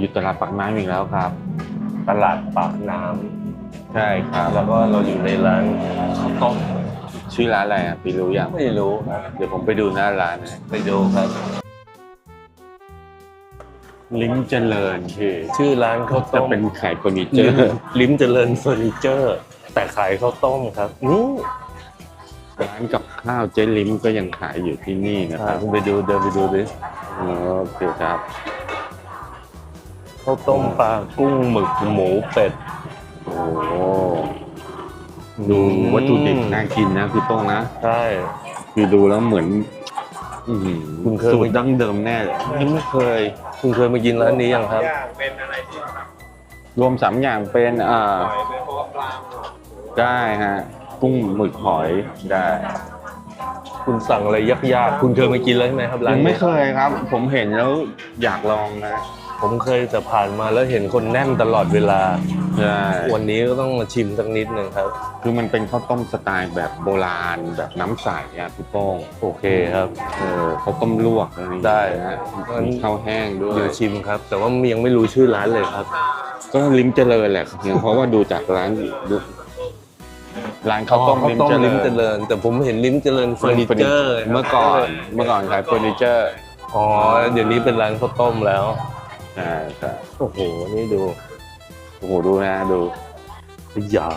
อยู่ตลาดปากน้ำอีกแล้วครับ ตลาดปากน้ใช่ครับำแล้วก็เราอยู่ในร้านข้าวต้มชื่อร้านอะไรอะพี่รู้ยังไม่รู้ครับเดี๋ยวผมไปดูหน้าร้านนะไปดูครับลิ้มเจริญพี่ชื่อร้านข้าวจะต้มเป็นขายเฟอร์นิเจลิ้อมร์ลิ้มเจริญเฟอร์นิเจอร์ แต่ขายข้าวต้มครับนี่ร้านกับข้าวเจ๊ลิ้มก็ยังขายอยู่ที่นี่นะคพารับคุณไปดูเดินไปดูดิโอเคครับ ข้าวต้มปลากุ้งหมึกหมูเป็ด โอ้ดูวัตถุดิบน่ากินนะคือต้องนะ ใช่ คือดูแล้วเหมือนอือหือคุณเคยสูตรดั้งเดิมแน่เลยไม่เคย คุณเคยมากินร้านนี้ยังครับอย่างเป็นอะไรที่ทรวมสามอย่างเป็นอ่าำปล่อยเป็นเพราะว่าปลาหมดได้ฮะ กุ้งหมึกหอยได้ คุณสั่งอะไรยากๆ คุณเคยมากินแล้วใช่ไหมครับร้ายันงนี้ไม่เคยครับ ผมเห็นแล้วอยากลองนะ ผมเคยแต่ผ่านมาแล้วเห็นคนแน่นตลอดเวลา ใช่วันนี้ก็ต้องมาชิมสักนิดหนึ่งครับ คือมันเป็นข้าวต้มสไตล์แบบโบราณ แบบน้ำใสอะพี่โป้งโอเคครับ เออข้าวต้มลวกอะไรอย่างเงี้ยได้นะฮะมีข้าวแห้งด้วย เดี๋ยวชิมครับ แต่ว่ายังไม่รู้ชื่อร้านเลยครับ ก็ลิ้มเจริญแหละเพราะว่าดูจากร้านดูร้านข้าวต้มข้าวลิ้มต้มเจริลิ้มญเจริญ แต่ผมเห็นลิ้มเจริญเฟอร์นิเจอร์เมื่อก่อนเมื่อก่อนขายเฟอร์นิเจอร์ อ๋อ เดี๋ยวนี้เป็นร้านข้าวต้มแล้ว ใช่ใช่โอ้โห นี่ดู โอ้โห ดูนะ ดูหยา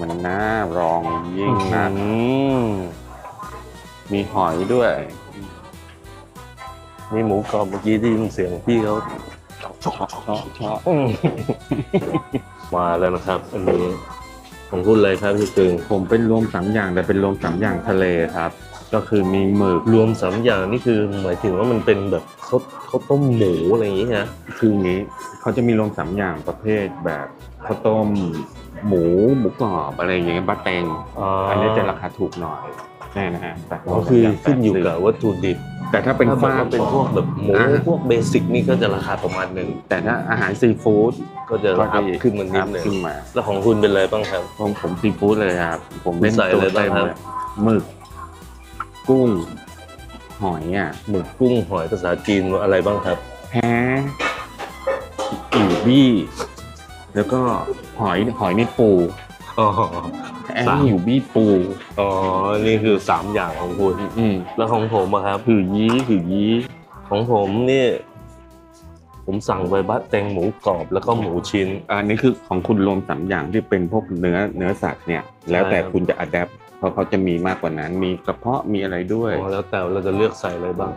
มันน่ารองยิ่งนะอืมมีหอยด้วยนี่หมูกรอบเมื่อกี้ได้ยินเสียงพี่เขาชอบชอบชอบอืมมาแล้วนะครับ อันนี้ของคุณอะไรครับพี่กึงผมเป็นรวมสามอย่างแต่เป็นรวมสามอย่างทะเลครับ ก็คือมีหมึกรวมสามอย่างนี่คือหมายถึงว่ามันเป็นแบบข้าวข้าวต้มหมูอะไรอย่างงี้นะคืออย่างนี้เขาจะมีรวมสามอย่างประเภทแบบข้าวต้มหมูหมูกรอบอะไรอย่างเงี้ยบะเตงอันนี้จะราคาถูกหน่อยแน่นะฮะแต่อ๋อคือขึ้นอยู่กับวัตถุดิบ แต่ถ้าเป็นถ้าแบบฟ้าว่าเป็นพวกแบบหมูอ่าพวกเบสิกนี่ก็จะราคาประมาณหนึ่งแต่ถ้าอาหารซีฟู้ดก็จะอัพขึ้นมานิดหนึ่งขึ้นมาแล้วของคุณเป็นอะไรบ้างครับผมผมซีฟู้ดเลยครับผมเล่นใส่ตัวอะไรบ้างเต็มครับเลยหมึก กุ้ง หอยอะหมึกกุ้งหอยภาษาจีนอะไรบ้างครับ แฮอิ๋วบี้ แล้วก็หอยหอยนี่ปูอ๋อแอนสามหิวบี้ปู อ๋อ นี่คือสามอย่างของคุณอืมแล้วของผมอะครับหือยี้หือยี้ของผมนี่ ผมสั่งไปบะแตงหมูกรอบแล้วก็หมูชิ้นอันนี้คือของคุณรวมสามอย่างที่เป็นพวกเนื้อเนื้อสัตว์เนี่ย แล้วแต่ใช่ครับคุณจะอัดแอป เพราะเขาจะมีมากกว่านั้น มีกระเพาะมีอะไรด้วย อ๋อแล้วแต่เราจะเลือกใส่อะไรบ้าง